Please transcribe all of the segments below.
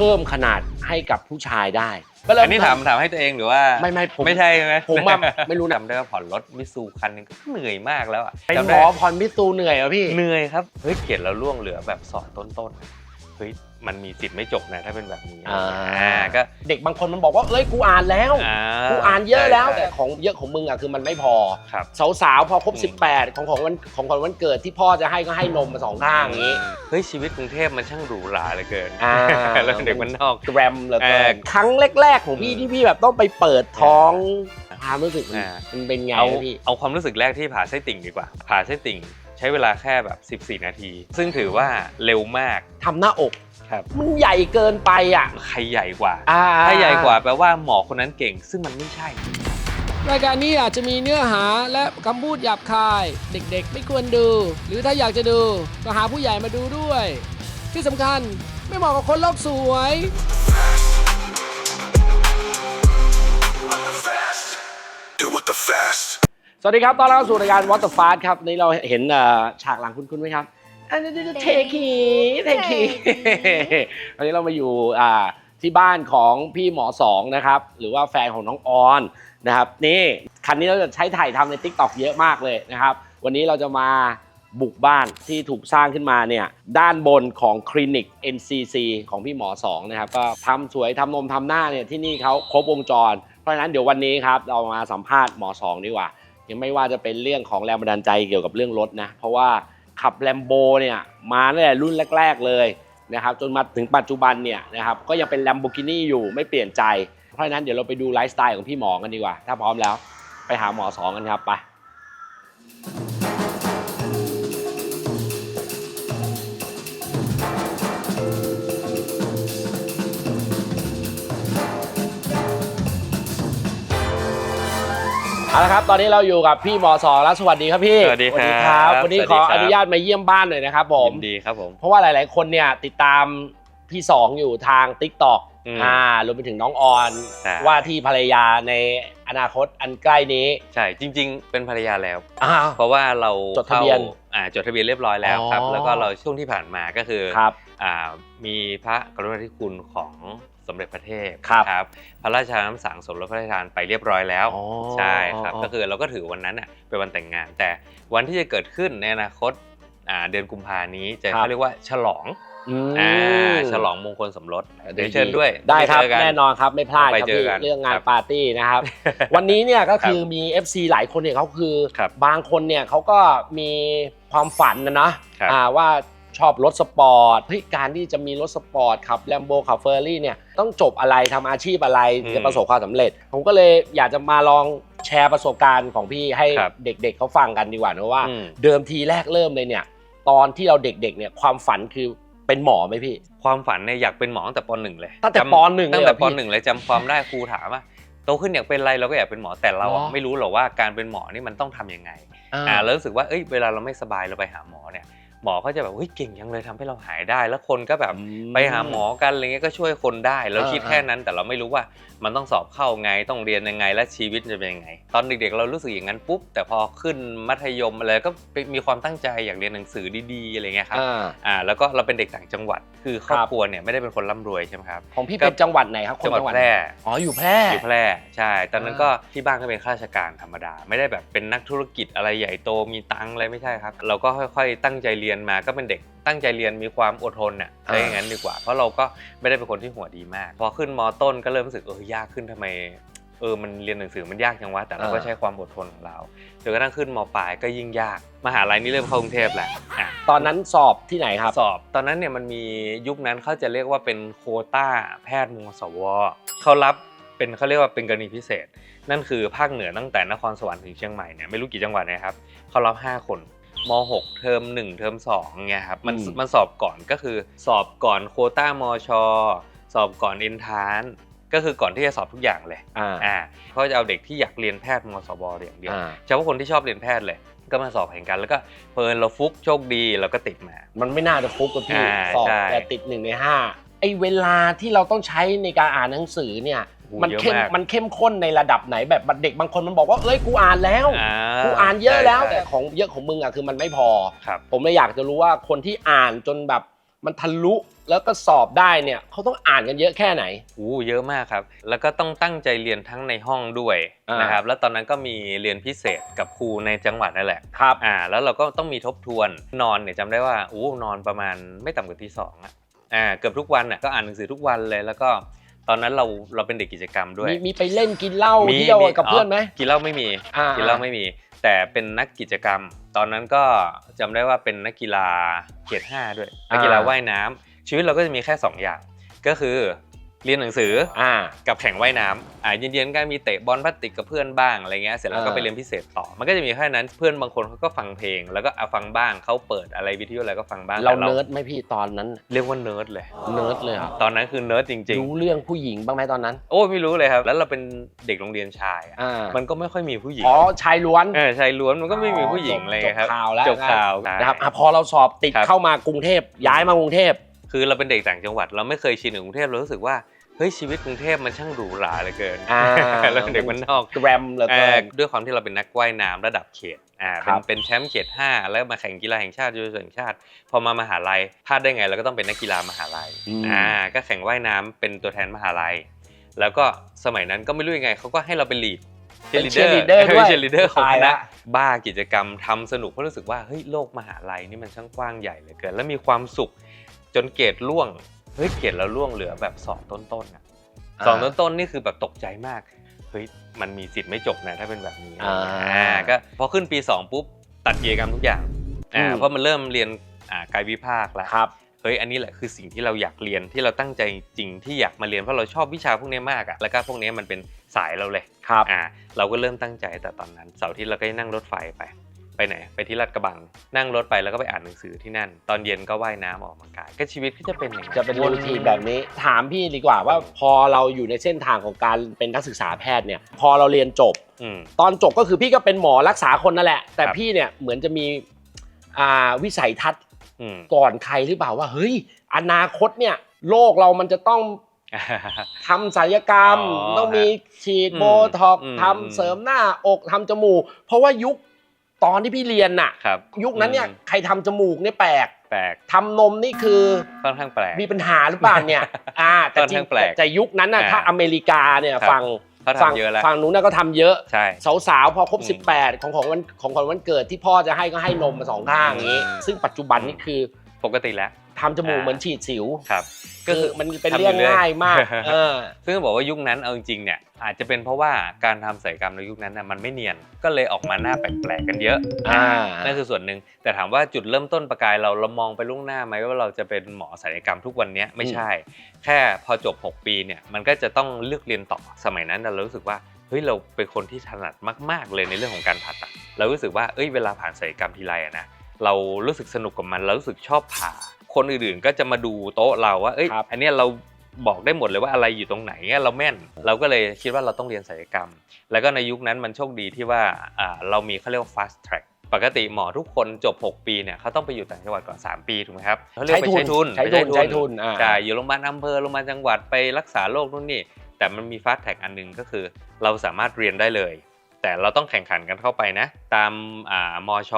พิ่มขนาดให้กับผู้ชายได้ก็เลยอันนี้ถามถามให้ตัวเองหรือว่าไม่ไม่ผมไม่ใช่ใช่ไหมผมอะไม่รู้นะ จำได้ว่าผ่อนรถมิซูคันหนึงก็เหนื่อยมากแล้วอะเป็นจำหมได้อพรมิสูเหนื่อยเหรอพี่ เหนื่อยครับเฮ้ยเขียนแล้วล่วงเหลือแบบสอนต้นๆเฮ้ย มันมีสิทธิ์ไม่จบนะถ้าเป็นแบบนี้อ่าอ่าก็เด็กบางคนมันบอกว่าเอ้ยกูอ่านแล้วอ่ากูอ่านเยอะแล้วใช่แต่ของเยอะของมึงอะคือมันไม่พอครับสาวๆพอครบอืม18 ของของวันของขวัญวันเกิดที่พ่อจะให้ก็ให้นมมาสองข้างอย่างนี้ เฮ้ยชีวิตกรุงเทพมันช่างหรูหราเหลือเกินอ่าแล้วเด็กมันนอกแกรมเหลือเกิเอนอครั้งแรกๆของพี่อืมที่พี่แบบต้องไปเปิดท้องความรู้สึกมันอ่ามันเป็นไงเอาวะพี่เอาความรู้สึกแรกที่ผ่าไส้ติ่งดีกว่า ผ่าไส้ติ่งใช้เวลาแค่แบบ 14 นาที ซึ่งถือว่าเร็วมากทำหน้าอก ครับมันใหญ่เกินไปอะใครใหญ่กว่าอ่าถ้าใหญ่กว่าแปลว่าหมอคนนั้นเก่ง ซึ่งมันไม่ใช่ รายการนี้อาจจะมีเนื้อหาและคำพูดหยาบคาย เด็กๆ ไม่ควรดู หรือถ้าอยากจะดูก็หาผู้ใหญ่มาดูด้วย ที่สำคัญไม่เหมาะกับคนโลกสวย Do it the fast. สวัสดีครับตอนรับเข้าสู่รายการ What the Fast ครับนี่เราเห็นเอ่อฉากหลังคุณคุณไหมครับ อันนี้เทคีเทคีวันนี้เรามาอยู่อ่าที่บ้านของพี่หมอสองนะครับ หรือว่าแฟนของน้องออนนะครับ นี่คันนี้เราจะใช้ถ่ายทำใน Tik t o k เยอะมากเลยนะครับ วันนี้เราจะมาบุกบ้านที่ถูกสร้างขึ้นมาเนี่ยด้านบนของคลินิก NCC ของพี่หมอสองนะครับก็ทำสวยทำนมทำหน้าเนี่ยที่นี่เขาครบวงจร เพราะฉะนั้นเดี๋ยววันนี้ครับเรามาสัมภาษณ์หมอสองดีกว่ายังไม่ว่าจะเป็นเรื่องของแรงบันดาลใจเกี่ยวกับเรื่องรถนะเพราะว่า ขับแลมโบเนี่ยมาตั้งแต่รุ่นแรก ๆเลยนะครับจนมาถึงปัจจุบันเนี่ยนะครับก็ยังเป็นแลมโบกินีอยู่ไม่เปลี่ยนใจ เพราะฉะนั้นเดี๋ยวเราไปดูไลฟ์สไตล์ของพี่หมอกันดีกว่า ถ้าพร้อมแล้วไปหาหมอสองกันครับไป เอาละครับ ตอนนี้เราอยู่กับพี่หมอสองแล้วสวัสดีครับพี่สวัสดีครับวันนี้สวัสขดีอครับ อนุญาตมาเยี่ยมบ้านหน่อยนะครับผมยินดีครับผม เพราะว่าหลาย ๆ คนเนี่ยติดตามพี่สองอยู่ทาง t ิ k t o k อืมอ่ารวมไปถึงน้องออนใช่ ว่าที่ภรรยาในอนาคตอันใกล้นี้ใช่จริง ๆ เป็นภรรยาแล้ว อ้าว เพราะว่าเราจดทะเบียนข้าอ่าจดทะเบียนเรียบร้อยแล้วครับ อ๋อ แล้วก็เราช่วงที่ผ่านมาก็คือครับ อ่ามีพระกรุณาธิคุณของ สมเด็จพระเทพครับครับ พระราชทานน้ำสังสมรสพระราชทานไปเรียบร้อยแล้วอ๋อใช่ครับ อ๋อ ก็คือเราก็ถือวันนั้นน่ะเป็นวันแต่งงาน แต่วันที่จะเกิดขึ้นในอนาคตอ่าเดือนกุมภานี้จะครับ เขาเรียกว่าฉลองอืมอ่าฉลองมงคลสมรสเดี๋ยวเชิญด้วยได้ครับเจกั แน่นอนครับไม่พลาดไปครับเจอพี่กันเรื่องงานครับ ปาร์ตี้นะครับ วันนี้เนี่ยก็คือครับมี FC หลายคนเนี่ยเขาคือครับบางคนเนี่ยเขาก็มีความฝันนะเนาะครับอ่าว่าชอบรถสปอร์ตเฮ้ยการที่จะมีรถสปอร์ตขับแลมโบขับเฟอร์รี่เนี่ย ต้องจบอะไรทำอาชีพอะไรถึงจะประสบความสำเร็จ ผมก็เลยอยากจะมาลองแชร์ประสบการณ์ของพี่ให้ครับเด็ก ๆเขาฟังกันดีกว่านะว่า อืม เดิมทีแรกเริ่มเลยเนี่ย ตอนที่เราเด็กๆเนี่ยความฝันคือเป็นหมอไหมพี่ ความฝันเนี่ยอยากเป็นหมอตั้งแต่ปหนึ่งเลยตั้งแต่จำปหนึ่งเลยตั้งเหรแต่อปพี่หนึ่งเลยจำความได้ครูถามว่าโตขึ้นอยากเป็นอะไรเราก็อยากเป็นหมอแต่เราอะอ๋อไม่รู้หรอกว่าการเป็นหมอนี่มันต้องทำยังไงอ่าอ่าแล้วรู้สึกว่าเอ้ยเวลาเราไม่สบายเราไปหาหมอเนี่ย หมอก็จะแบบเฮ้ยเก่งยังเลยทำให้เราหายได้ แล้วคนก็แบบไปหาหมอกันอะไรเงี้ยก็ช่วยคนได้เราอ่าคิดแค่นั้น แต่เราไม่รู้ว่ามันต้องสอบเข้าไงต้องเรียนยังไงและชีวิตจะเป็นยังไง ตอนเด็กๆ เรารู้สึกอย่างนั้นปุ๊บ แต่พอขึ้นมัธยมอะไรก็มีความตั้งใจอยากเรียนหนังสือดีๆอะไรเงี้ยครับอ่าอ่าแล้วก็เราเป็นเด็กต่างจังหวัด คือครอบครับครัวเนี่ยไม่ได้เป็นคนร่ำรวยใช่ไหมครับของพี่ก็เป็นจังหวัดไหนครับคนจังหวัดแพร่อ๋ออยู่แพร่อยู่แพร่ใช่ตอนนั้นก็ที่บ้านก็เป็นข้าราชการธรรมดา ไม่ได้แบบเป็นนักธุรกิจอะไรใหญ่โตมีตังค์อะไรไม่ใช่ครับ เราก็ค่อยๆ ตั้งใจเรียนมาก็เป็นเด็กตั้งใจเรียนมีความอดทนน่ะใช้อย่างนั้นดีกว่า เพราะเราก็ไม่ได้เป็นคนที่หัวดีมาก พอขึ้นมต้นก็เริ่มรู้สึกเออยากขึ้นทำไมเออมันเรียนหนังสือมันยากจังวะแต่เราก็อ่าใช้ความอดทนของเราจนกระทั่งขึ้นมปลายก็ยิ่งยากมหาลัยนี่เริ่มเข้ากรุงเทพแหละอะตอนนั้นสอบที่ไหนครับสอบ ตอนนั้นเนี่ยมันมียุคนั้นเขาจะเรียกว่าเป็นโควต้าแพทย์มสวเขารับเป็นเขาเรียกว่าเป็นกรณีพิเศษ นั่นคือภาคเหนือตั้งแต่นครสวรรค์ถึงเชียงใหม่เนี่ยไม่รู้กี่จังหวัดนะครับเขารับ 5 คน ม .6 เทอม1เทอม2เงี้ยครับมันอืม มันสอบก่อนก็คือ สอบก่อนโควต้ามช สอบก่อนเอนทานก็คือก่อนที่จะสอบทุกอย่างเลยอ่าอ่าเขาจะเอาเด็กที่อยากเรียนแพทย์มสวอย่างเดียว อ่าเฉพาะคนที่ชอบเรียนแพทย์เลย ก็มาสอบแข่งกัน แล้วก็เพลินเราฟุกโชคดีเราก็ติดมา มันไม่น่าจะฟุกกับพี่อ่าสอบใช่ แต่ติดหนึ่งในห้าไอเวลาที่เราต้องใช้ในการอ่านหนังสือเนี่ยโอ้ มันเยอะเข้มมากมันเข้มข้นในระดับไหนแบบเด็กบางคนมันบอกว่าเอ้ยกูอ่านแล้วอ่ากูอ่านเยอะแล้วใช่แต่ของเยอะของมึงอะคือมันไม่พอครับผมเลยอยากจะรู้ว่าคนที่อ่านจนแบบมันทะลุแล้วก็สอบได้เนี่ยเขาต้องอ่านกันเยอะแค่ไหนอู้เยอะมากครับ แล้วก็ต้องตั้งใจเรียนทั้งในห้องด้วยอ่านนะครับ แล้วตอนนั้นก็มีเรียนพิเศษกับครูในจังหวัดนั่นแหละครับอ่าแล้วเราก็ต้องมีทบทวนนอนเนี่ยจำได้ว่าอู้นอนประมาณไม่ต่ำกว่าตีสองอะอ่าเกือบทุกวันอะก็อ่านหนังสือทุกวันเลยแล้วก็ ตอนนั้นเราเราเป็นเด็กกิจกรรมด้วย มีมีไปเล่นกินเหล้ามีเที่ยวมีกับเพื่อนไหมกินเหล้าไม่มีอ่ากิกินเหล้าไม่มี แต่เป็นนักกิจกรรม ตอนนั้นก็จำได้ว่าเป็นนักกีฬาเขตห้าด้วยนักกีฬาว่ายน้ำชีวิตเราก็จะมีแค่สองอย่าง ก็คือ เรียนหนังสืออ่ากับแข่งว่ายน้ำอ่าเย็นๆก็มีเตะบอลพลาสติกกับเพื่อนบ้างอะไรเงี้ยเสร็จแล้วก็อ่าไปเรียนพิเศษต่อ มันก็จะมีแค่นั้นเพื่อนบางคนเขาก็ฟังเพลง แล้วก็เอาฟังบ้างเขาเปิดอะไรวิทยุอะไรก็ฟังบ้างเราแต่เนิร์ดไหมพี่ตอนนั้นเรียกว่าเนิร์ดเลย เนิร์ดเลยเหรอตอนนั้นคือเนิร์ดจริง รู้เรื่องผู้หญิงบ้างไหมตอนนั้นๆ โอ้ไม่รู้เลยครับ แล้วเราเป็นเด็กโรงเรียนชายอะอ่ามันก็ไม่ค่อยมีผู้หญิงอ๋อชายล้วน เออชายล้วนมันก็ไม่มีผู้หญิงอะไรจบเงี้ยครับข่าวแล้ว จบข่าว นะครับอะพอเราสอบติดครับ เข้ามากรุงเทพย้ายมากรุงเทพ คือเราเป็นเด็กต่างจังหวัด เราไม่เคยชินกับกรุงเทพเรารู้สึกว่าเฮ้ยชีวิตกรุงเทพมันช่างหรูหราเหลือเกินอ่าเราเป็นเด็กมันนอกแกรมเหลือเอ่เกิอนด้วยความที่เราเป็นนักว่ายน้ำระดับเขตอ่าคเป็รันบเป็นแชมป์เขต 5 แล้วมาแข่งกีฬาแห่งชาติยูโรแห่งชาติ พอมามหาลัยพลาดได้ไงเราก็ต้องเป็นนักกีฬามหาลัยอ่าก็แข่งว่ายน้ำเป็นตัวแทนมหาลัย แล้วก็สมัยนั้นก็ไม่รู้ยังไงเขาก็ให้เราเป็นลีดเป็นเชียร์ลีดเดอร์ด้วยเชียร์ลีดเดอร์ของตายคณะละบ้ากิจกรรมทำสนุกเพราะรู้สึกว่าเฮ้ยโลกมหาลัยนี่มันช่างกว้างใหญ่เหลือเกิน แล้วมีความสุข จนเกรดล่วงเฮ้ยเกรดเราล่วงเหลือแบบสองต้นๆอะสองต้นๆนี่คือแบบตกใจมากเฮ้ยมันมีสิทธิ์ไม่จบนะถ้าเป็นแบบนี้อ่าอ่าก็พอขึ้นปี 2 ปุ๊บตัดกิจกรรมทุกอย่างอ่าอืมเพราะมันเริ่มเรียนอ่ากายวิภาคแล้วครับเฮ้ยอันนี้แหละคือสิ่งที่เราอยากเรียนที่เราตั้งใจจริงที่อยากมาเรียนเพราะเราชอบวิชาพวกนี้มากอะแล้วก็พวกนี้มันเป็นสายเราเลยครับอ่าเราก็เริ่มตั้งใจแต่ตอนนั้นเสาร์อาที่เราก็นั่งรถไฟไป ไปไหน ไปที่ลาดกระบัง นั่งรถไปแล้วก็ไปอ่านหนังสือที่นั่น ตอนเย็นก็ว่ายน้ำออกกำลังกาย ก็ชีวิตก็จะเป็นอย่างจะเป็นรูทีนแบบนี้ ถามพี่ดีกว่าว่าพอเราอยู่ในเส้นทางของการเป็นนักศึกษาแพทย์เนี่ย พอเราเรียนจบ อืม ตอนจบก็คือพี่ก็เป็นหมอรักษาคนนั่นแหละ แต่ครับ พี่เนี่ยเหมือนจะมีอ่าวิสัยทัศน์อืม ก่อนใครหรือเปล่าว่าเฮ้ยอนาคตเนี่ยโลกเรามันจะต้องทำศัลยกรรม อ๋อต้องมีฉีดอืมโบท็อกซ์อืม ทำเสริมหน้าอกทำจมูก เพราะว่ายุค ตอนที่พี่เรียนน่ะ ครับยุคนั้นเนี่ยอืมใครทำจมูกเนี่ยแปลกแปลกทำนมนี่คือค่อนข้างแปลก มีปัญหาหรือเปล่าเนี่ย อ่า แต่จริค่อนข้างแปลกแต่ยุคนั้นน่ะอ่าถ้าอเมริกาเนี่ยครับฟังเขาฟัทำเยอะแล้วฝั่งนู้นน่ะก็ทำเยอะ ใช่ สาวๆพอครบ อืม18 ของของวันของขวัญวันเกิดที่พ่อจะให้ก็ให้นมมาสองข้างอย่างนี้ อืม ซึ่งปัจจุบันนี่คือปกติแล้ว ทำจมูกอ่า เหมือนฉีดสิวครับ ก็คือมันเป็นทำอยู่เรื่องเรื่อย ง่ายมากเออ ซึ่งต้องบอกว่ายุคนั้นเอาจริงๆเนี่ยอาจจะเป็นเพราะว่าการทำศัลยกรรมในยุคนั้นน่ะมันไม่เนียนก็เลยออกมาหน้าแปลกๆกันเยอะอ่า นั่นคือส่วนหนึ่งแต่ถามว่าจุดเริ่มต้นประกายเราเรามองไปล่วงหน้าไหมว่าเราจะเป็นหมอศัลยกรรมทุกวันเนี้ยไม่ใช่ แค่พอจบ 6 ปีเนี่ยมันก็จะต้องเลือกเรียนต่อสมัยนั้นเรารู้สึกว่าเฮ้ยเราเป็นคนที่ถนัดมาก ๆ เลยในเรื่องของการผ่าตัดเรารู้สึกว่าเอ้ยเวลาผ่านศัลยกรรมทีไรอะนะเรารู้สึกสนุกกับมันเรารู้สึกชอบผ่า คนอื่นๆก็จะมาดูโต๊ะเราว่าเอ้ยครับอันเนี้ยเราบอกได้หมดเลยว่าอะไรอยู่ตรงไหนอะเราแม่น เราก็เลยคิดว่าเราต้องเรียนศัลยกรรม แล้วก็ในยุคนั้นมันโชคดีที่ว่าอ่าเรามีเขาเรียกว่า fast track ปกติหมอทุกคนจบ 6 ปีเนี่ยเขาต้องไปอยู่ต่างจังหวัดก่อน 3 ปีถูกไหมครับเขาเรียกไปใช้ทุนใช้ทุนไปใช้ทุนอ่าใช่อยู่โรงพยาบาลอำเภอโรงพยาบาลจังหวัดไปรักษาโรคนู่นนี่แต่มันมี fast track อันหนึงก็คือ เราสามารถเรียนได้เลย แต่เราต้องแข่งขันกันเข้าไปนะ ตามอ่ามช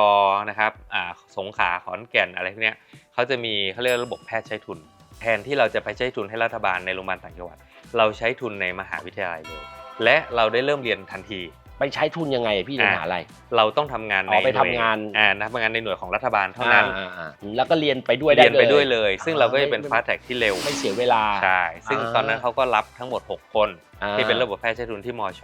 นะครับอ่าสงขลาขอนแก่นอะไรพวกเนี้ยเขาจะมีเขาเรียกระบบแพทย์ใช้ทุน แทนที่เราจะไปใช้ทุนให้รัฐบาลในโรงพยาบาลต่างจังหวัด เราใช้ทุนในมหาวิทยาลัยเลย และเราได้เริ่มเรียนทันที ไปใช้ทุนยังไงพี่ในอ่ามหาลัยเราต้องทำงานอ๋ในอไปหน่วยทำงานอ่าทำงานในหน่วยของรัฐบาลเท่านั้นอ่อ่าแล้วก็เรียนไปด้วยได้เรียนไปด้วยเลย ซึ่งเราก็อ่จะเป็นไม่ฟาสแท็กที่เร็วไม่เสียเวลาใช่ซึ่งอ่าตอนนั้นเขาก็รับทั้งหมด 6 คนอ่าที่เป็นระบบแพทย์ใช้ทุนที่มช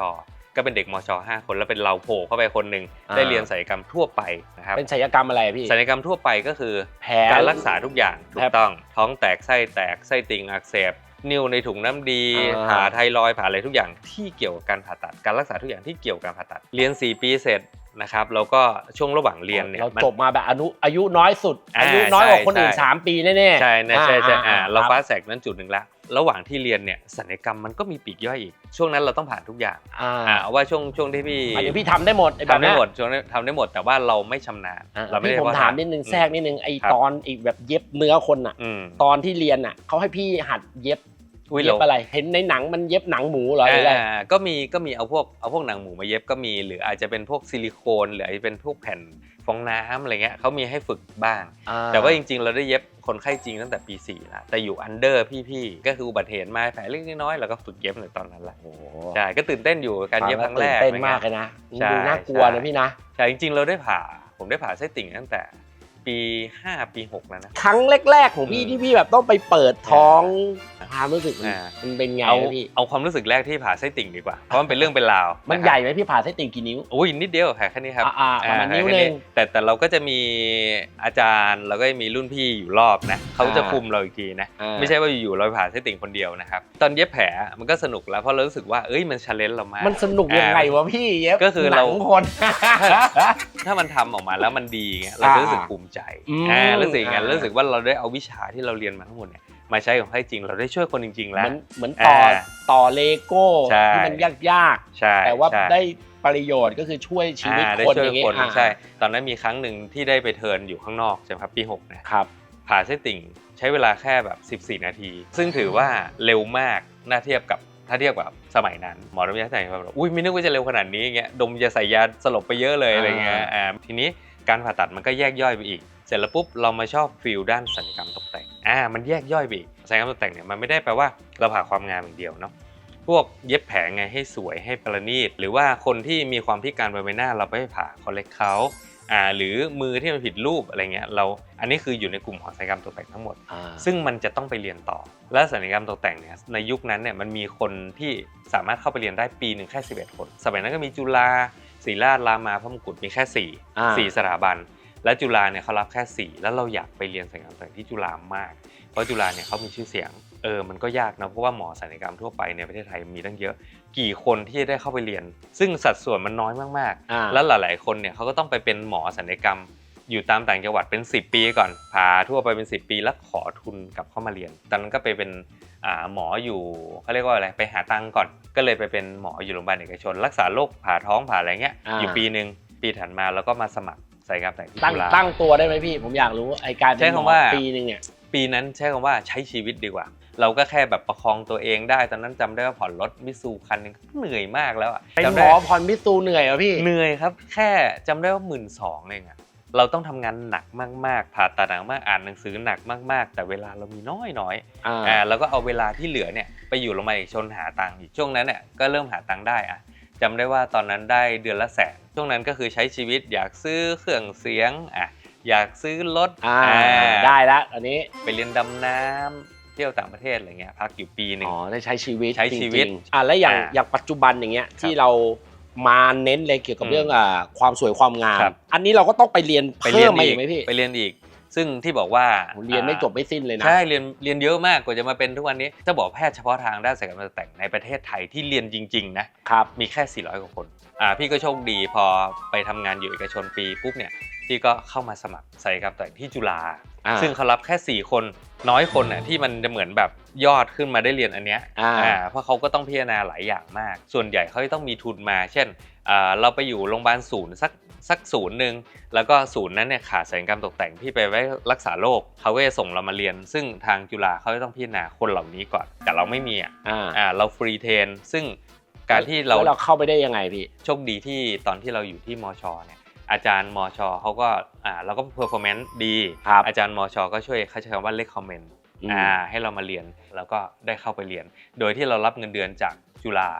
ก็เป็นเด็กมช5คนแล้วเป็นเราโผล่เข้าไปคนหนึ่งอ่า ได้เรียนศัลยกรรมทั่วไปนะครับเป็นศัลยกรรมอะไรพี่ศัลยกรรมทั่วไปก็คือ แผล การรักษาทุกอย่างถูแผลกต้องท้องแตกไส้แตกไส้ติ่งอักเสบนิ้วในถุงน้ำดีอ่า ผ่าไทรอยด์ผ่าอะไรทุกอย่างที่เกี่ยวกับการผ่าตัด การรักษาทุกอย่างที่เกี่ยวกับการผ่าตัด เรียน 4 ปีเสร็จ นะครับแล้วก็ช่วงระหว่างเรียนเนี่ยเรามันจบมาแบบอายุอายุน้อยสุดอ่าอายุน้อยกว่าคนอื่นใช่สามปีแน่ๆใช่นะใช่ใช่อ่าเราคบฟาสแสกนั้นจุดหนึ่งละระหว่างที่เรียนเนี่ยศัลยกรรมมันก็มีปีกย่อยอีก ช่วงนั้นเราต้องผ่านทุกอย่างอ่าอ่าเอาว่าช่วงช่วงที่พี่หมายถึงพี่ทำได้หมดอ้แบบทำได้เนี้ยหมดช่วงนั้นทำได้หมดแต่ว่าเราไม่ชำนาญอะเราไม่พี่ได้ผมว่ถามนิดนึงแทรกนิดนึงไอครับตอนอีกแบบเย็บเนื้อคนอะอืมตอนที่เรียนอะเขาให้พี่หัดเย็บอุ้ย เย็บเราอะไร เห็นในหนังมันเย็บหนังหมูเหรอหรืออะไรอ่าก็มีก็มีเอาพวกเอาพวกหนังหมูมาเย็บก็มี หรืออาจจะเป็นพวกซิลิโคนหรืออาจจะเป็นพวกแผ่นฟองน้ำอะไรเงี้ยเขามีให้ฝึกบ้าง แต่ว่าจริง ๆ เราได้เย็บคนไข้จริงตั้งแต่ปี4แล้วแต่อยู่อันเดอร์พี่ๆก็คืออุบัติเหตุมาแผลเล็กน้อยๆแล้วก็ฝึกเย็บในตอนนั้นแหละโอ้โหใช่ก็ตื่นเต้นอยู่กับการเย็บครั้งแรกตื่นเต้นอะไรมาเงี้กยเลยนะใช่ดูน่ากลัวใช่นะพี่นะใช่จริงๆเราได้ผ่าผมได้ผ่าไส้ติ่งตั้งแต่ ปี5ปี6แล้วนะ ครั้งแรก ๆ ของพี่อืม ที่พี่แบบต้องไปเปิดท้องอ่าความรู้สึกมันอ่ามันเป็นไงเอานะพี่ เอาความรู้สึกแรกที่ผ่าไส้ติ่งดีกว่า เพราะมันเป็นเรื่องเป็นราวมันนะครับใหญ่ไหมพี่ผ่าไส้ติ่งกี่นิ้ว อุ้ยนิดเดียวแค่แค่นี้ครับอ่าๆประมาณอ่นิ้วแค่หนึ่ง แต่แต่เราก็จะมีอาจารย์แล้วก็มีรุ่นพี่อยู่รอบนะเขาจะอ่าคุมเราอีกทีนะ อ่า ไม่ใช่ว่าอยู่ๆเราผ่าไส้ติ่งคนเดียวนะครับ ตอนเย็บแผลมันก็สนุกแล้วเพราะเรารู้สึกว่าเอ้ยมันชาเลนจ์เรามาก มันสนุกยังไงวะพี่เย็บก็คือหนัเรา งคน ถ้ามันทำออกมาแล้วมันดีเงี้ยเราจะรู้สึกภูมิใจอืมอ่ารู้สึกอย่างนั้นอ่ารู้สึกว่าเราได้เอาวิชาที่เราเรียนมาทั้งหมดเนี่ยมาใช้ของให้จริง เราได้ช่วยคนจริงๆเหแล้วมือนเหมือนต่ออ่าต่อเลโก้ใช่ที่มันยากใช่ๆแต่ว่าใช่ได้ประโยชน์ก็คือช่วยชีวิตอ่าได้คนช่วอยย่างเงี้คนอ่าใช่ ตอนนั้นมีครั้งหนึ่งที่ได้ไปเทิร์นอยู่ข้างนอกใช่ไหมครับปี6เนี่ยครับผ่าไส้ติ่งใช้เวลาแค่แบบ 14 นาที ซึ่งถือว่าเร็วมากน่าเทียบกับถ้าเทียบกับสมัยนั้น หมอดมยาใส่แบบอุ้ยไม่นึกว่าจะเร็วขนาดนี้อย่างเงี้ยดมยาใส่ยาสลบไปเยอะเลยอะไรเงี้ยอ่าทีนี้ การผ่าตัดมันก็แยกย่อยไปอีก เสร็จแล้วปุ๊บเรามาชอบฟิลด้านศัลยกรรมตกแต่งอ่ามันแยกย่อยไปอีกศัลยกรรมตกแต่งเนี่ยมันไม่ได้แปลว่าเราผ่าความงามอย่างเดียวเนาะพวกเย็บแผลไงให้สวยให้ประณีต หรือว่าคนที่มีความพิการบนใบหน้าเราไปผ่าคอลเลกเขาอ่าหรือมือที่มันผิดรูปอะไรเงี้ยเราอันนี้คืออยู่ในกลุ่มของศัลยกรรมตกแต่งทั้งหมดอ่าซึ่งมันจะต้องไปเรียนต่อ และศัลยกรรมตกแต่งเนี่ยในยุคนั้นเนี่ยมันมีคนที่สามารถเข้าไปเรียนได้ปีหนึ่งแค่ 11 คน สมัยนั้นก็มีจุฬา ศรีราชรามาพระมงกุฎมีแค่อ่า4 4สถาบัน และจุฬาเนี่ยเขารับแค่4แล้วเราอยากไปเรียนศัลยกรรมตกแต่งที่จุฬามาก เพราะจุฬาเนี่ยเขามีชื่อเสียงเออมันก็ยากนะเพราะว่าหมอศัลยกรรมทั่วไปในประเทศไทยมีตั้งเยอะ กี่คนที่จะได้เข้าไปเรียน ซึ่งสัดส่วนมันน้อยมากๆ อ่า แล้วหลาย ๆ คนเนี่ยเขาก็ต้องไปเป็นหมอศัลยกรรม อยู่ตามต่างจังหวัดเป็น 10 ปีก่อนพาทั่วไปเป็น 10 ปีแล้วขอทุนกลับเข้ามาเรียน ตอนนั้นก็ไปเป็นอ่าหมออยู่เขาเรียกว่าอะไรไปหาตังค์ก่อน ก็เลยไปเป็นหมออยู่โรงพยาบาลเอกชน รักษาโรคผ่าท้องผ่าอะไรเงี้ยอ่าอยู่ปีหนึ่งปีถัดมาแล้วก็มาสมัครศัลยกรรมแต่งที่ตั้งจุฬาตั้งตัวได้ไหมพี่ ผมอยากรู้ไอการเป็นใช้หมอคำว่าปีหนึ่งเนี่ยปีนั้นใช้คำว่าใช้ชีวิตดีกว่า เราก็แค่แบบประคองตัวเองได้ตอนนั้นจำได้ว่าผ่อนรถมิซูคันหนึงก็เหนื่อยมากแล้วอะเป็นจำหมได้อพรมิสซูเหนื่อยเหรอพี่เหนื่อยครับ แค่จำได้ว่าหมื่นสองเองอะ เราต้องทำงานหนักมากๆผ่าตัดหนักมากอ่านหนังสือหนักมาก ๆ แต่เวลาเรามีน้อยน้อยๆอ่าอ่าแล้วก็เอาเวลาที่เหลือเนี่ยไปอยู่โรงพยาบาลเอกชนหาตังค์อีกช่วงนั้นเนี่ยก็เริ่มหาตังค์ได้อะจำได้ว่าตอนนั้นได้เดือนละแสนช่วงนั้นก็คือใช้ชีวิตอยากซื้อเครื่องเสียงอะอยากซื้อรถอ่าอ่าได้ละอันนี้ไปเรียนดำน้ำเที่ยวต่างประเทศอะไรเงี้ยพักอยู่ปีหนึ่งอ๋อได้ใช้ชีวิตใช้ชีวิตจริงๆอ่าแล้วอย่างอ่าอย่างปัจจุบันอย่างเงี้ยที่เรา มาเน้นเลยเกี่ยวกับอืมเรื่องอ่าความสวยความงาม ครับ อันนี้เราก็ต้องไปเรียนไปเรีเพิ่ยมนมาอีอีกกไหมพี่ไปเรียนอีก ซึ่งที่บอกว่าโหเรียนไม่จบไม่สิ้นเลยนะ ใช่เรียนเรียนเยอะมากกว่าจะมาเป็นทุกวันนี้จะบอกแพทย์เฉพาะทางด้านศัลยกรรมตกแต่งในประเทศไทยที่เรียนจริงๆนะครับ มีแค่ 400 กว่าคนอ่าพี่ก็โชคดีพอไปทำงานอยู่เอกชนปีปุ๊บเนี่ยพี่ก็เข้ามาสมัครศัลยกรรมตกแต่งที่จุฬา อ่า ซึ่งเขารับแค่ 4 คนน้อยคนน่ะที่มันจะเหมือนแบบยอดขึ้นมาได้เรียนอันเนี้ยอ่า อ่าเพราะเขาก็ต้องพิจารณาหลายอย่างมาก ส่วนใหญ่เขาจะต้องมีทุนมา เช่นอ่าเราไปอยู่โรงพยาบาลศูนย์สักสักศูนย์หนึ่งแล้วก็ศูนย์นั้นเนี่ยขาดศัลยกรรมตกแต่งที่ไปไว้รักษาโรคเขาก็จะส่งเรามาเรียน ซึ่งทางจุฬาเขาจะต้องพิจารณาคนเหล่านี้ก่อนแต่เราไม่มีอะอ่าอ่าเราฟรีเทรนซึ่งการที่เรา แล้วเราเข้าไปได้ยังไงพี่ โชคดีที่ตอนที่เราอยู่ที่มชเนี่ย อาจารย์มชเขาก็อ่าเราก็เพอร์ฟอร์แมนซ์ดี ครับอาจารย์มชก็ช่วยเขาใช้คำว่าเล c คอมเมนต์อืม อ่าให้เรามาเรียนแล้วก็ได้เข้าไปเรียน โดยที่เรารับเงินเดือนจากจุฬา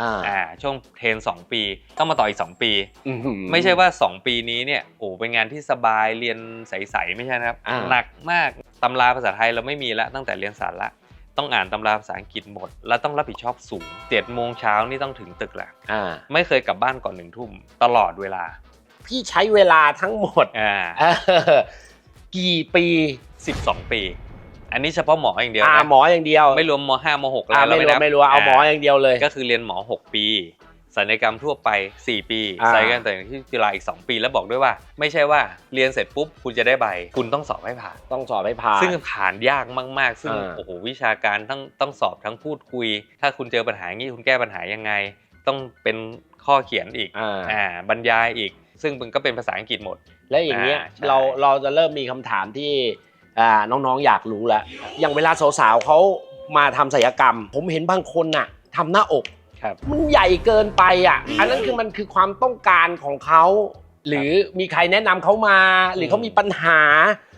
อ่าอ่าช่วงเทรน 2 ปี ต้องมาต่ออีก 2 ปี อื้อหือ ไม่ใช่ว่า 2 ปีนี้เนี่ยโอ้เป็นงานที่สบายเรียนใสๆไม่ใช่นะครับ อ่า หนักมากตำราภาษาไทยเราไม่มีแล้วตั้งแต่เรียนสารละ ต้องอ่านตำราภาษาอังกฤษหมด แล้วต้องรับผิดชอบสูงเจ็ดโมงเช้านี่ต้องถึงตึกแหละ อ่า ไม่เคยกลับบ้านก่อนหนึ่งทุ่มตลอดเวลา พี่ใช้เวลาทั้งหมดอ่าเออกี่ปี12ปี อันนี้เฉพาะหมออย่างเดียวอ่านะหมออย่างเดียวไม่รวมม5ม6อะไรอ่าเราไม่ไม่รวนัมบไม่รวมเอาหมออย่างเดียวเลย ก็คือเรียนหมอ6ปีศัลยกรรมทั่วไป 4 ปีอ่า ศัลยกรรมแต่งที่จุฬาอีก 2 ปีแล้วบอกด้วยว่า ไม่ใช่ว่าเรียนเสร็จปุ๊บคุณจะได้ใบ คุณต้องสอบให้ผ่าน ต้องสอบให้ผ่าน ซึ่งผ่านยากมาก ๆ ซึ่งอ่า โอ้โหวิชาการต้องต้องสอบทั้งพูดคุย ถ้าคุณเจอปัญหาอย่างนี้คุณแก้ปัญหายังไง ต้องเป็นข้อเขียนอีกอ่า อ่าบรรยายอีก ซึ่งมันก็เป็นภาษาอังกฤษหมด และอย่างเงี้ยอ่าใช่ เราเราจะเริ่มมีคำถามที่อ่าน้องๆอยากรู้แล้วอย่างเวลาสาวๆเขามาทำศัลยกรรม ผมเห็นบางคนน่ะทำหน้าอกครับ มันใหญ่เกินไปอะ อันนั้นคือมันคือความต้องการของเขาหรือมีใครแนะนำเขามา หรือเขามีปัญหา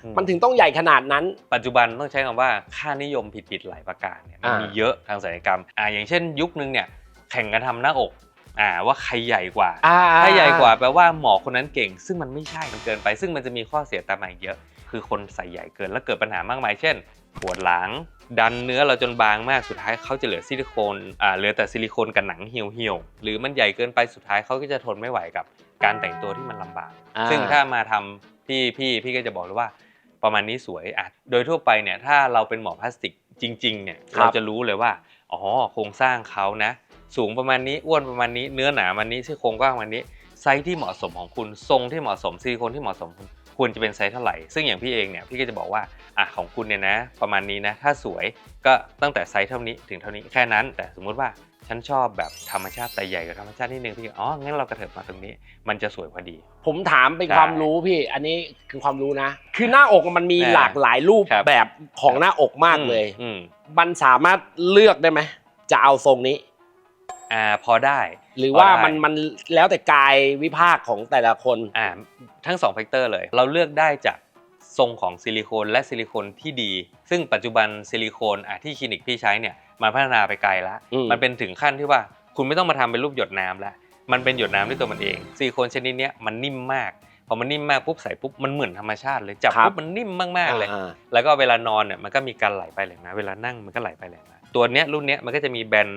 อืม มันถึงต้องใหญ่ขนาดนั้น ปัจจุบันต้องใช้คำว่าค่านิยมผิดๆหลายประการเนี่ยมันอ่ามีมีเยอะทางศัลยกรรมอ่าอย่างเช่นยุคนึงเนี่ยแข่งกันทำหน้าอก อ่าว่าใครใหญ่กว่าอ่าถ้าใหญ่กว่าแปลว่าหมอคนนั้นเก่ง ซึ่งมันไม่ใช่มันเกินไป ซึ่งมันจะมีข้อเสียตามมาอีกเยอะ คือคนใส่ใหญ่เกินแล้วเกิดปัญหามากมาย เช่นปวดหลัง ดันเนื้อเราจนบางมากสุดท้ายเขาจะเหลือซิลิโคนอ่าเหลือแต่ซิลิโคนกับหนังเหี่ยวเหี่ยวๆหรือมันใหญ่เกินไปสุดท้ายเขาก็จะทนไม่ไหวกับการแต่งตัวที่มันลำบากอ่าซึ่งถ้ามาทำพี่พี่พี่ก็จะบอกเลยว่าประมาณนี้สวยอะโดยทั่วไปเนี่ยถ้าเราเป็นหมอพลาสติกจริงๆเนี่ยครับเราจะรู้เลยว่าอ๋อโครงสร้างเขานะ สูงประมาณนี้อ้วนประมาณนี้เนื้อหนามันนี้ซี่โครงกว้างประมาณนี้ไซส์ที่เหมาะสมของคุณทรงที่เหมาะสมซิลิโคนที่เหมาะสมคุณควรจะเป็นไซส์เท่าไหร่ ซึ่งอย่างพี่เองเนี่ยพี่ก็จะบอกว่าอะของคุณเนี่ยนะ ประมาณนี้นะ ถ้าสวยก็ตั้งแต่ไซส์เท่านี้ถึงเท่านี้แค่นั้น แต่สมมุติว่าฉันชอบแบบธรรมชาติแต่ใหญ่กับธรรมชาตินิดนึงพี่ก็อ๋องั้นเรากระเถิบมาตรงนี้ มันจะสวยพอดี ผมถามเป็นใช่ความรู้พี่ อันนี้คือความรู้นะ คือหน้าอกมันมีอ่าหลากหลายรูปครับแบบของหน้าอกมากเลยอืมมันสามารถเลือกได้ไหมจะเอาทรงนี้ อ่าพอได้ หรือว่าพอได้มันมันแล้วแต่กายวิภาคของแต่ละคนอ่าทั้ง2 f ฟกเตอร์เลย เราเลือกได้จากทรงของซิลิโคนและซิลิโคนที่ดี ซึ่งปัจจุบันซิลิโคนอะที่คลินิกพี่ใช้เนี่ยมันพัฒนาไปไกลแล้วอืมมันเป็นถึงขั้นที่ว่าคุณไม่ต้องมาทำเป็นรูปหยดน้ำแล้วมันเป็นหยดน้ำด้วยตัวมันเองซิลิโคนชนิดเนี้ยมันนิ่มมากพอมันนิ่มมากปุ๊บใส่ปุ๊บมันเหมือนธรรมชาติเลยจับปุ๊บมันนิ่มมากๆเลยอ่าแล้วก็เวลานอนเนี่ยมันก็มีการไหลไปไหลมาเวลานั่งมันก็ไหลไปไหลมาตัวเนี้ยรุ่นเนี้ยมันก็จะมีแบน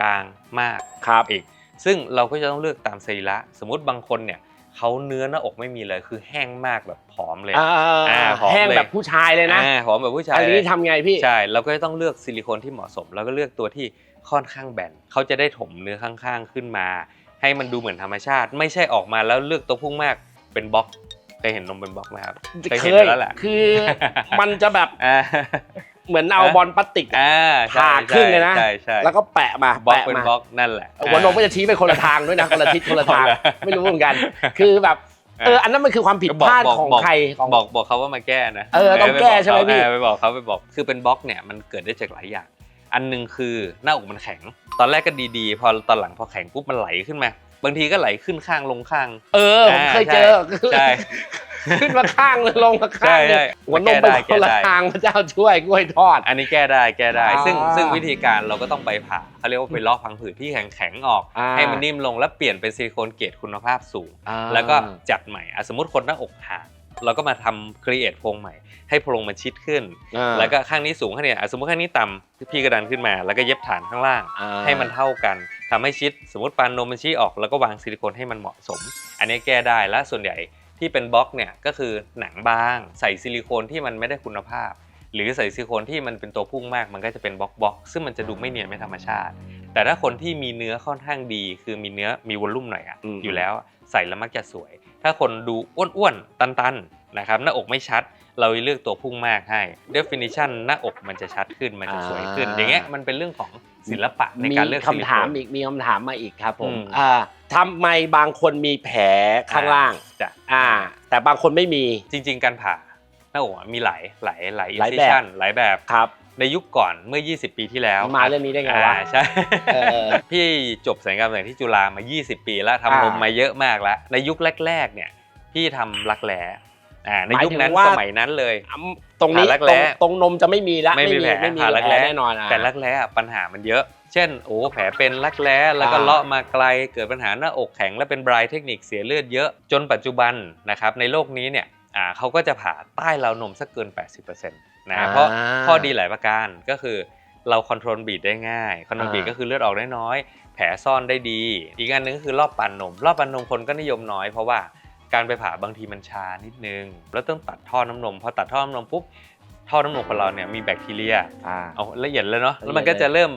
กลางมากครับอีก ซึ่งเราก็จะต้องเลือกตามสรีระสมมุติบางคนเนี่ยเขาเนื้อหน้าอกไม่มีเลยคือแห้งมากแบบผอมเลยอ่าอ่าหอมแห้งเลยแบบผู้ชายเลยนะอ่าผอมแบบผู้ชายอันนี้เลยทำไงพี่ใช่เราก็จะต้องเลือกซิลิโคนที่เหมาะสม แล้วก็เลือกตัวที่ค่อนข้างแบนเขาจะได้ถมเนื้อข้างๆขึ้นมา ให้มันดูเหมือนธรรมชาติ ไม่ใช่ออกมาแล้วเลือกตัวพุ่งมากเป็นบล็อกเคยเห็นนมเป็นบล็อกไหมครับเคยเคเห็นยแล้วแหละคือมันจะแบบอ่า เหมือนเอาบอลพลาสติกอะอ่าใช่ผ่าครึ่งเลยนะ ใช่ใช่แล้วก็แปะมาบล็อกแปะเป็นมาบล็อกนั่นแหละหัวนมก็จะชี้ไปคนละทางด้วยนะคนละทิศคนละทางเอาละไม่รู้เหมือนกัน คือแบบเอออันนั้นมันคือความผิดพลาดของใครของบอกบอกเขาว่ามาแก้นะเออต้องแก้ใช่ไหมพี่เออไปบอกเขาไปบอกคือเป็นบล็อกเนี่ยมันเกิดได้จากหลายอย่าง อันหนึงคือหน้าอกมันแข็ง ตอนแรกก็ดีๆ พอตอนหลังพอแข็งปุ๊บมันไหลขึ้นมาบางทีก็ไหลขึ้นข้างลงข้าง เออผมเคยเจอใช่ ขึ้นมาข้างเลยลงมาข้างใช่ใช่หัวนมไปแก้ได้คนละแก้ได้ทางพระเจ้าช่วยกล้วยทอด อันนี้แก้ได้แก้ได้อ่าซึ่งซึ่งวิธีการเราก็ต้องไปผ่าเขาเรียกว่าไปลอกพังผืดที่แข็งแข็งๆออกอ่าให้มันนิ่มลงแล้วเปลี่ยนเป็นซิลิโคนเกรดคุณภาพสูงอ่าแล้วก็จัดใหม่อะสมมติคนหน้าอกห่างเราก็มาทำครีเอทโพรงใหม่ ให้โพรงมันชิดขึ้นอ่าแล้วก็ข้างนี้สูงข้างนี้อะสมมติข้างนี้ต่ำพี่กระดันขึ้นมา แล้วก็เย็บฐานข้างล่างอ่าให้มันเท่ากันทำให้ชิด สมมติปานนมมันชี้ออก แล้วก็วางซิลิโคนให้มันเหมาะสม อันนี้แก้ได้และส่วนใหญ่ ที่เป็นบล็อกเนี่ยก็คือหนังบาง ใส่ซิลิโคนที่มันไม่ได้คุณภาพ หรือใส่ซิลิโคนที่มันเป็นตัวพุ่งมากมันก็จะเป็นบล็อกบล็อกซึ่งมันจะดูไม่เนียนไม่ธรรมชาติ แต่ถ้าคนที่มีเนื้อค่อนข้างดี คือมีเนื้อมีวอลลุ่มหน่อยอะอืม อยู่แล้วใส่แล้วมักจะสวย ถ้าคนดูอ้วนๆตันๆนะครับหน้าอกไม่ชัด เราเลือกตัวพุ่งมากให้ definition หน้าอกมันจะชัดขึ้นมันจะสวยขึ้น อย่างเงี้ยมันเป็นเรื่องของ ศิลปะในมีการเลือกซิลิคำโคถามนอีกมีคำถามมาอีกครับผมอืมอ่าทำไมบางคนมีแผลข้างล่างจ้ะอ่า แต่บางคนไม่มีจริง ๆ การผ่าหน้าอกอะมีหลายหลายหลายหลายแบบ incision หลายแบบครับ ในยุคก่อนเมื่อ 20 ปีที่แล้ว มาเรื่องนี้ได้ไงวะอ่าใช่เออพี่จบศัลยกรรมแต่งที่จุฬามา 20 ปีแล้วอ่าทำนมมาเยอะมากแล้ว ในยุคแรก ๆ เนี่ยพี่ทำรักแร้ อ่าในหมายยุคถึงนั้นว่า สมัยนั้นเลยอืมตรงนี้ผ่ารักตแร้ รงตรงนมจะไม่มีละไม่มีแผลไม่มีผ่ารักแผลแร้แน่นอนอะ แต่รักแร้อะปัญหามันเยอะ เช่นโอ้แผลเป็นรักแร้แล้วก็อ่า เลาะมาไกลเกิดปัญหาหน้าอกแข็งและเป็นบรายเทคนิคเสียเลือดเยอะจนปัจจุบันนะครับในโลกนี้เนี่ยอ่าเขาก็จะผ่าใต้ราวนมสักเกิน 80%นะฮะเพราะ ข้อดีหลายประการก็คือเราคอนโทรลบีดได้ง่ายคอนโทรลบีดอ่า ก็คือเลือดออกได้น้อย แผลซ่อนได้ดี อีกอันหนึงก็คือรอบปานนม รอบปานนมคนก็นิยมน้อยเพราะว่า การไปผ่าบางทีมันชานิดนึง แล้วต้องตัดท่อน้ำนม พอตัดท่อน้ำนมปุ๊บท่อน้ำนมของเราเนี่ยมีแบคทีเรียอ่า เอาละเอียดเลยเนาะละเอียดแล้วมันก็จะเริ่ม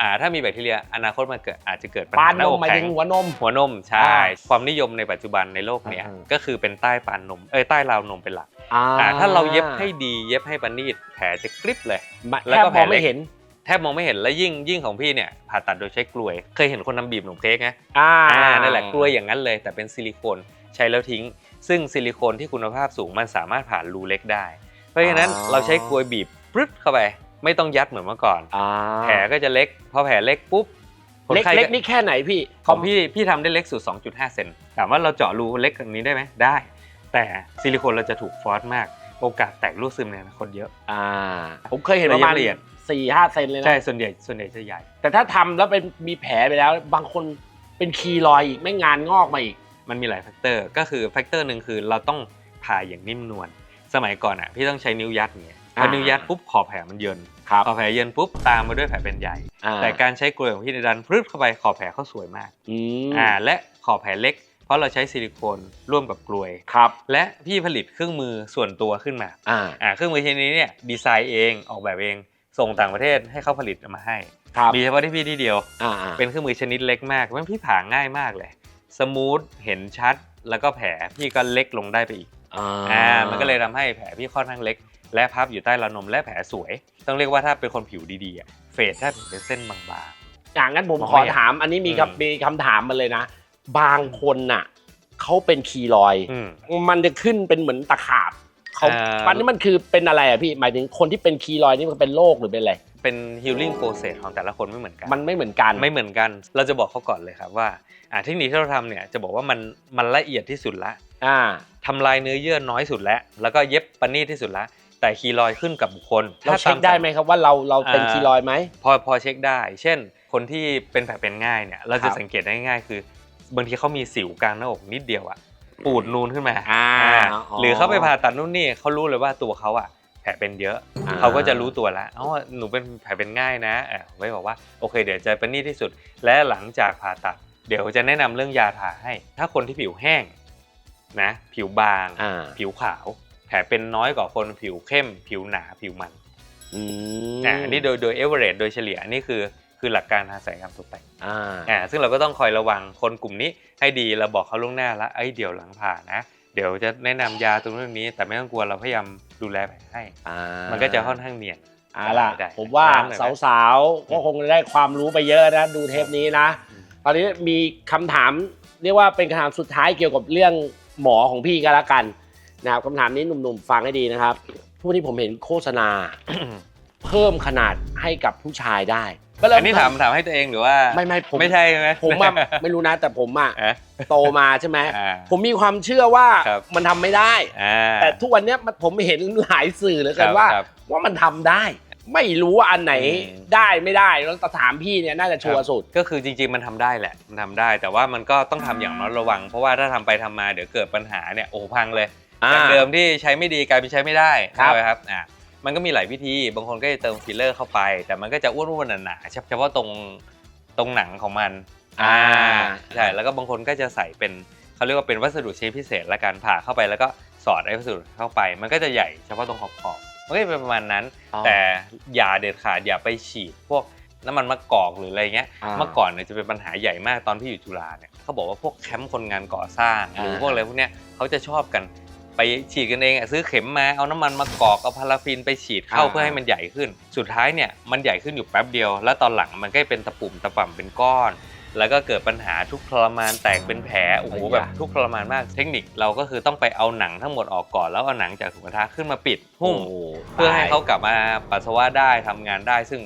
อ่าถ้ามีแบคทีเรียอนาคตมันเกิดอาจจะเกิดปัญปาหานหน้านอมกหมายแข็ถึงงหัวนม หัวนมใช่อ่าความนิยมในปัจจุบันในโลกเนี้ยอ่า ก็คือเป็นใต้ปานนมเอ้ยใต้ราวนมเป็นหลักอ่าอ่าถ้าเราเย็บให้ดีเย็บให้ประณีตแผลจะกริบเลย แล้แค่วก็พแผลอเล็ไม่ก เห็น แทบมองไม่เห็นและยิ่งยิ่งของพี่เนี่ยผ่าตัดโดยใช้กลวย เคยเห็นคนทำบีบขนมเค้กไหมอ่าอ่านั่นแหละกลวยอย่างนั้นเลย แต่เป็นซิลิโคน ใช้แล้วทิ้ง ซึ่งซิลิโคนที่คุณภาพสูงมันสามารถผ่านรูเล็กได้ เพราะฉะนั้นอ๋อเราใช้กลวยบีบปรึ๊ดเข้าไป ไม่ต้องยัดเหมือนเมื่อก่อนอ่าแผลก็จะเล็กพอแผลเล็กปุ๊บคนเล็กไข้เล็กนี่แค่ไหนพี่ของพี่พี่ทำได้เล็กสุด 2.5 เซนถามว่าเราเจาะรูเล็กกว่านี้ได้ไหมได้ แต่ซิลิโคนเราจะถูกฟอสมากโอกาสแตกรูดซึมในอนาคตเยอะอ่าผมเคยเห็นประมาณละเอียดสี่ห้าเซนเลยนะใช่ส่วนใหญ่ส่วนใหญ่จะใหญ่ แต่ถ้าทำแล้วเป็นมีแผลไปแล้ว บางคนเป็นคีรอยด์อีกไม่งานงอกมาอีก มันมีหลายแฟกเตอร์ก็คือแฟกเตอร์หนึ่งคือเราต้องผ่าอย่างนิ่มนวลสมัยก่อนอะพี่ต้องใช้นิ้วยัดเนี่ยพออ่านิ้วยัดปุ๊บขอบแผลมันเยินครับขอบแผลเยินปุ๊บตามมาด้วยแผลเป็นใหญ่อ่าแต่การใช้กลวยของพี่ในดันพรึบเข้าไปขอบแผลเขาสวยมากอืมอ่าและขอบแผลเล็ก เพราะเราใช้ซิลิโคนร่วมกับกลวยครับและพี่ผลิตเครื่องมือส่วนตัวขึ้นมาอ่าอ่าเครื่องมือชิ้นนี้เนี่ยดีไซน์เองออกแบบเองส่งต่างประเทศให้เขาผลิตมาให้ครับมีเฉพาะที่พี่ที่เดียวอ่าาเป็นเครื่องมือชนิดเล็กมากเพราะฉะนั้นพี่ผ่าง่ายมากเลย สมูทเห็นชัด แล้วก็แผลพี่ก็เล็กลงได้ไปอีกอ่าอ่ามันก็เลยทำให้แผลพี่ค่อนข้างเล็ก และพับอยู่ใต้ราวนมและแผลสวย ต้องเรียกว่าถ้าเป็นคนผิวดีๆอะเฟดแทบเป็นเส้นบางอย่างนั้นผมมองขอไม่เห็นถาม อันนี้มีอืมครับมีคำถามมาเลยนะ บางคนน่ะเขาเป็นคีรอยด์ๆอืม มันจะขึ้นเป็นเหมือนตะขาบ เขาอ่าอันนี้มันคือเป็นอะไรอะพี่หมายถึงคนที่เป็นคีรอยด์นี่มันเป็นโรคหรือเป็นอะไรเป็น healing process ของแต่ละคนไม่เหมือนกัน มันไม่เหมือนกัน ไม่เหมือนกัน เราจะบอกเขาก่อนเลยครับว่าอ่าเทคนิคที่เราทำเนี่ยจะบอกว่ามันมันละเอียดที่สุดละอ่า ทำลายเนื้อเยื่อน้อยสุดแล้ว แล้วก็เย็บปณีตที่สุดละแต่คีรอยด์ขึ้นกับบุคคลเราเช็คตามได้ไหมครับว่าเราเราเป็นอ่าคีรอยด์ไหม พอพอเช็คได้ เช่น คนที่เป็นแผลเป็นง่ายเนี่ยเราครัจะบสังเกตได้ง่ายคือ บางทีเขามีสิวกลางหน้าอกนิดเดียวอะ ปูดนูนขึ้นมาอ่าอ่าอ๋อหรือเขาไปผ่าตัดนู่นนี่เขารู้เลยว่าตัวเขาอะแผลเป็นเยอะอ่าเขาก็จะรู้ตัวแล้วอ๋อหนูเป็นแผลเป็นง่ายนะเออไว้บอกว่าโอเค เดี๋ยวจะเป็นนี่ที่สุด และหลังจากผ่าตัด เดี๋ยวจะแนะนำเรื่องยาทาให้ ถ้าคนที่ผิวแห้งนะผิวบางอ่าผิวขาว แผลเป็นน้อยกว่าคนผิวเข้ม ผิวหนาผิวมันอืมอ่าอันนี้โดยโดยเอเวอเรโดยเฉลี่ยอันนี่คือ คือหลักการทางศัลยกรรมตกแต่งอ่าอ่าซึ่งเราก็ต้องคอยระวังคนกลุ่มนี้ให้ดีเราบอกเขาล่วงหน้าแล้วไอ้ยเดี๋ยวหลังผ่านะ เดี๋ยวจะแนะนำยาตรงนู้นนี้ แต่ไม่ต้องกลัวเราพยายามดูแลแผลให้อ่ามันก็จะค่อนข้างเนียนเอาล่ะได้ผมว่าได้ได้สาวๆก็คงจะได้ความรู้ไปเยอะนะดูเทปนี้นะอืมตอนนี้มีคำถามเรียกว่าเป็นคำถามสุดท้ายเกี่ยวกับเรื่องหมอของพี่ก็แล้วกันนะครับคำถามนี้หนุ่มๆฟังให้ดีนะครับพวกนี้ผมเห็นโฆษณา เพิ่มขนาดให้กับผู้ชายได้ ก็เลยอันนี้ถามถามให้ตัวเองหรือว่าไม่ไม่ผมไม่ใช่ใช่ไหมผมอะไม่รู้นะแต่ผมอะอะ โตมาใช่ไหมอ่าผมมีความเชื่อว่าครับมันทำไม่ได้ อ่า แต่ทุกวันเนี้ยมันผมเห็นหลายสื่อเหลือคเกิรันบว่า ครับว่ามันทำได้ ไม่รู้ว่าอันไหนอืม ได้ไม่ได้แล้วแต่ถามพี่เนี่ยน่าจะชัวร์สุด ก็คือจริงๆมันทำได้แหละ มันทำได้ แต่ว่ามันก็ต้องทำอย่างระมัดระวัง เพราะว่าถ้าทำไปทำมาเดี๋ยวเกิดปัญหาเนี่ยโอ้โหพังเลยจากเดิมที่ใช้ไม่ดีกลายเป็นใช้ไม่ได้ครับ ใช่ไหมครับอะ มันก็มีหลายวิธี บางคนก็จะเติมฟิลเลอร์เข้าไป แต่มันก็จะอ้วนๆหนาๆเฉพาะตรงตรงหนังของมันอ่าใช่แล้วก็บางคนก็จะใส่เป็นเขาเรียกว่าเป็นวัสดุชนิดพิเศษละกันผ่าเข้าไปแล้วก็สอดไอ้วัสดุเข้าไป มันก็จะใหญ่เฉพาะตรงขอบๆมันก็จะเป็นประมาณนั้นอ๋อแต่อย่าเด็ดขาดอย่าไปฉีดพวกน้ำมันมะกอกหรืออะไรเงี้ยอ่าเมื่อก่อนเนี่ยจะเป็นปัญหาใหญ่มากตอนที่อยู่จุฬาเนี่ยเขาบอกว่าพวกแคมป์คนงานก่อสร้าง หรืออ่าพวกอะไรพวกเนี้ยเขาจะชอบกัน ไปฉีดกันเองอะซื้อเข็มมาเอาน้ำมันมากอกเอาพาราฟินไปฉีดเข้าเพื่อให้มันใหญ่ขึ้น สุดท้ายเนี่ยมันใหญ่ขึ้นอยู่แป๊บเดียว แล้วตอนหลังมันก็เป็นตะปุ่มตะป่ำเป็นก้อน แล้วก็เกิดปัญหาทุกข์ทรมานแตกเป็นแผลโอ้โหแบบทุกข์ทรมานมากเทคนิคเราก็คือต้องไปเอาหนังทั้งหมดออกก่อนแล้วเอาหนังจากถุงกระทะขึ้นมาปิดหุ้มโอ้เพื่อให้เขากลับมาปัสสาวะได้ทำงานได้ ซึ่ง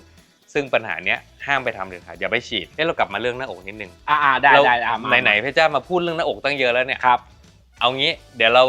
ซึ่งปัญหาเนี้ยห้ามไปทำเด็ดขาดอย่าไปฉีดเอ้เรากลับมาเรื่องหน้าอกนิดนึงอ่าอ่าได้เราได้อ่ามาไหนๆเพชรจ้ามาพูดเรื่องหน้าอกตั้งเยอะแล้วเนี่ยครับ เอางี้เดี๋ยวเรา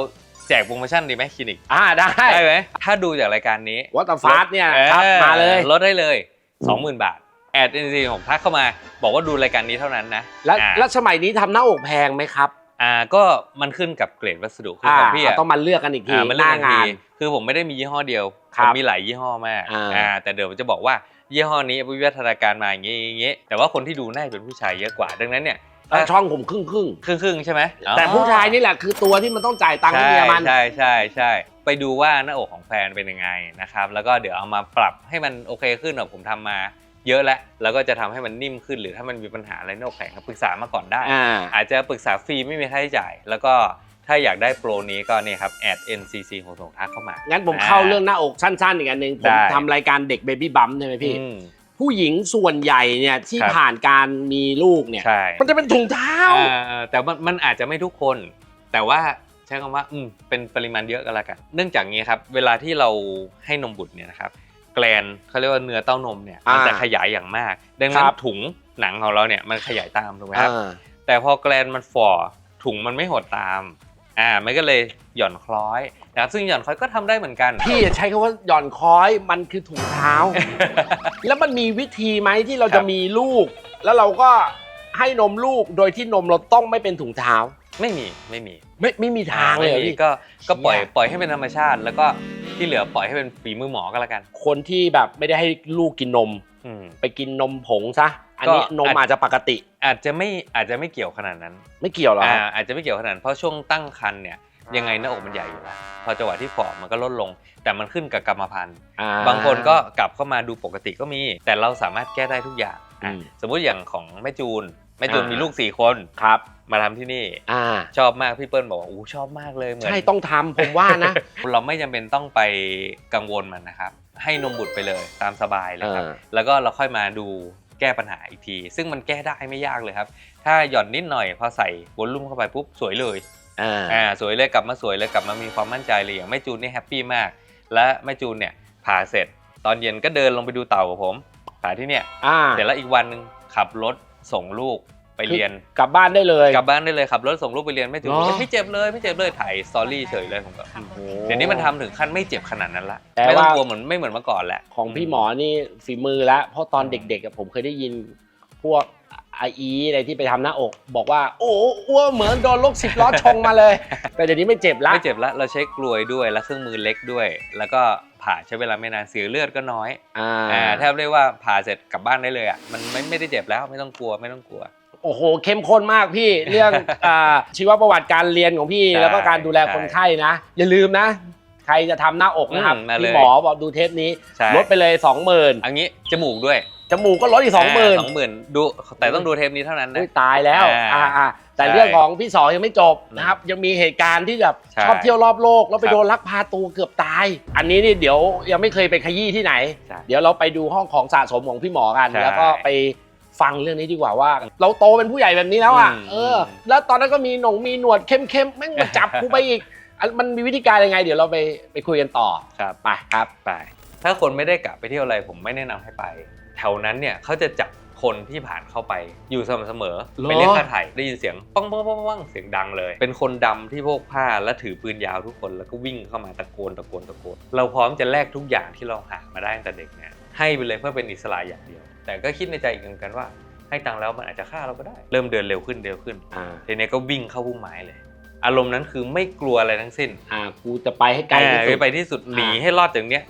แจกโปรโมชั่นดีไหมคลินิก อ่าได้ได้ไหมถ้าดูจากรายการนี้วัตฟาสเนี่ยครับออมาเลยลดได้เลย 20,000 บาท แอดเอ็นซีของทักเข้ามา บอกว่าดูรายการนี้เท่านั้นนะแล้วอ่าแล้วสมัยนี้ทำหน้าอกแพงไหมครับอ่าก็มันขึ้นกับเกรดวัสดุคืออ่าของพี่อะต้องมาเลือกกันอีกทีอ่ามันหเรื่อน้างงาน ทีคือผมไม่ได้มียี่ห้อเดียวครัผบมมีหลายยี่ห้อมากอ่า อ่าแต่เดี๋ยวจะบอกว่ายี่ห้อนี้วิวัฒนาการมาอย่างงี้อย่างงี้แต่ว่าคนที่ดูน่าจะเป็นผู้ชายเยอะกว่า ดังนั้นเนี่ย แล้วช่องผมครึ่งครึ่งครึ่งครึ่งๆใช่ไหมๆแต่ผู้ชายนี่แหละคือตัวที่มันต้องจ่ายตังค์ให้ใช่เมียมันใช่ใช่ใช่ไปดูว่าหน้าอกของแฟนเป็นยังไงนะครับ แล้วก็เดี๋ยวเอามาปรับให้มันโอเคขึ้นหน่อยผมทำมาเยอะแล้วแล้วก็จะทำให้มันนิ่มขึ้นหรือถ้ามันมีปัญหาอะไรหน้าอกแข็งก็ปรึกษามาก่อนได้อ่าอาจจะปรึกษาฟรีไม่มีค่าใช้จ่าย แล้วก็ถ้าอยากได้โปรนี้ก็เนี่ยครับแอด NCC ของส่งทักเข้ามา งั้นผมเข้าเรื่องหน้าอกสั้นๆอีกอันหนึ่งผมได้ทำรายการเด็กเบบี้บัมใช่ไหมพี่อืม ผู้หญิงส่วนใหญ่เนี่ยที่ครับผ่านการมีลูกเนี่ย ใช่มันจะเป็นถุงเท้าอ่าแต่มันมันอาจจะไม่ทุกคน แต่ว่าใช้คำว่าอืมเป็นปริมาณเยอะก็แล้วกัน เนื่องจากงี้ครับ เวลาที่เราให้นมบุตรเนี่ยนะครับ แกลนเขาเรียกว่าเนื้อเต้านมเนี่ยมันอ่าจะขยายอย่างมาก ดังนั้คนรับ ถุงหนังของเราเนี่ยมันขยายตามถูกไหมครับ อ่า แต่พอแกลนมันฝ่อถุงมันไม่หดตาม อ่ามันก็เลยหย่อนคล้อยนะครับซึ่งหย่อนคล้อยก็ทำได้เหมือนกัน พี่ใช้คำว่าหย่อนค้อยมันคือถุงเท้า แล้วมันมีวิธีไหมที่เราครัจะบ มีลูก แล้วเราก็ให้นมลูกโดยที่นมเราต้องไม่เป็นถุงเท้า ไม่มีไม่มีไม่ไม่มีทางเลยเหรอไม่มีพี่ ก็ก็ปล่อยเชี่ย ปล่อยให้เป็นธรรมชาติ แล้วก็ที่เหลือปล่อยให้เป็นฝีมือหมอก็แล้วกัน คนที่แบบไม่ได้ให้ลูกกินนม อืมไปกินนมผงซะ อันนี้ก็นมอาจอาจจะปกติ อาจจะไม่อาจจะไม่เกี่ยวขนาดนั้น ไม่เกี่ยวหรออ่าอาจจะไม่เกี่ยวขนาดนั้นเพราะช่วงตั้งครรภ์เนี่ยยังไงหน้าอกมันใหญ่อยู่แล้วพอจังหวะที่ฝ่อมันก็ลดลง แต่มันขึ้นกับกรรมพันธุ์อ่บางคนก็กลับเข้ามาดูปกติก็มี แต่เราสามารถแก้ได้ทุกอย่างอะอืมสมมุติอย่างของแม่จูนแม่จูนอ่ามีมีลูกสี่คนครับ มาทำที่นี่อ่าชอบมากพี่เปิ้ลบอกว่าอู้ชอบมากเลยเหมือนใช่ต้องทำผมว่านะ เราไม่จำเป็นต้องไปกังวลมันนะครับ ให้นมบุตรไปเลยตามสบายเลยครับเออแล้วก็เราค่อยมาดู แก้ปัญหาอีกที ซึ่งมันแก้ได้ไม่ยากเลยครับ ถ้าหย่อนนิดหน่อยพอใส่วอลลุ่มเข้าไปปุ๊บสวยเลยอ่าอ่าสวยเลยกลับมาสวยเลยกลับมามีความมั่นใจเลยอย่างแม่จูนนี่แฮปปี้มาก และแม่จูนเนี่ยผ่าเสร็จ ตอนเย็นก็เดินลงไปดูเต่ากับผมผ่าที่เนี่ยอ่าเสร็จแล้วอีกวันหนึงขับรถส่งลูก ไปเรียนกลับบ้านได้เลยกลับบ้านได้เลยขับรถส่งลูกไปเรียนแม่จูนเหรอบอกว่าไม่เจ็บเลยไม่เจ็บเลยถ่ายสตอรี่เฉยเลยผมก็โอ้โหเดี๋ยวนี้มันทำถึงขั้นไม่เจ็บขนาดนั้นละแต่ไม่ต้องว่ากลัวเหมือนไม่เหมือนเมื่อก่อนแล้วของพี่หมอนี่ฝีมือแล้วเพราะตอนเด็กๆอะผมเคยได้ยินพวกไออีอะไรที่ไปทำหน้าอก บอกว่า โอ้อ้วเหมือนโดนรถสิบล้อชงมาเลย แต่เดี๋ยวนี้ไม่เจ็บละไม่เจ็บละเราใช้กลวยด้วยและเครื่องมือเล็กด้วย แล้วก็ผ่าใช้เวลาไม่นานเสียเลือดก็น้อยอ่าอ่าแทบเรียกว่าผ่าเสร็จกลับบ้านได้เลยอะมันไม่ไม่ได้เจ็บแล้วไม่ต้องกลัวไม่ต้องกลัว โอ้โห เข้มข้นมากพี่ เรื่องอ่าชีวประวัติการเรียนของพี่ ใช่แล้วก็การดูแลคนไข้นะ อย่าลืมนะ ใครจะทำหน้าอกนะครับอืมมาเลย พี่หมอบอกดูเทปนี้ ใช่ลดไปเลย 20,000อันนี้จมูกด้วยจมูกก็ลดอีก20,000สองหมื่นดูแต่ต้องดูเทปนี้เท่านั้นนะ อุ้ยตายแล้วอ่าอ่าอ่าแต่ใช่เรื่องของพี่สอยังไม่จบนะครับ ยังมีเหตุการณ์ที่แบบใช่ชอบเที่ยวรอบโลก แล้วไปครับ โดนลักพาตัวเกือบตาย อันนี้นี่เดี๋ยวยังไม่เคยไปขยี้ที่ไหน ใช่ เดี๋ยวเราไปดูห้องของสะสมของพี่หมอกัน ใช่ แล้วก็ไป ฟังเรื่องนี้ดีกว่าว่า เราโตเป็นผู้ใหญ่แบบนี้แล้วอะอืม เออ แล้วตอนนั้นก็มีหนงมีหนวดเข้มๆแม่งมาจับกูไปอีกอันมันมีวิธีการยังไง เดี๋ยวเราไปไปคุยกันต่อครับ ไปครับ ไป ถ้าคนไม่ได้กะไปเที่ยวอะไรผมไม่แนะนำให้ไป แถวนั้นเนี่ยเขาจะจับคนที่ผ่านเข้าไปอยู่สม่ำเสมอเหรอ ไปเรียกค่าไถ่ได้ยินเสียงปังปังปังปังเสียงดังเลย เป็นคนดำที่พกผ้าและถือปืนยาวทุกคนแล้วก็วิ่งเข้ามาตะโกนตะโกนตะโกน เราพร้อมจะแลกทุกอย่างที่เราหามาได้ตั้งแต่เด็กเนี่ย ให้ไปเลยเพื่อเป็นอิสระอย่างเดียว แต่ก็คิดในใจอีกเหมือนกันว่า ให้ตังค์แล้วมันอาจจะฆ่าเราก็ได้ เริ่มเดินเร็วขึ้นเร็วขึ้นอ่า ทีนี้ก็วิ่งเข้าพุ่มไม้เลย อารมณ์นั้นคือไม่กลัวอะไรทั้งสิ้นอ่ากูจะไปให้ไกลที่สุด อ่าไปที่สุดหนีให้รอดจากเนี้ย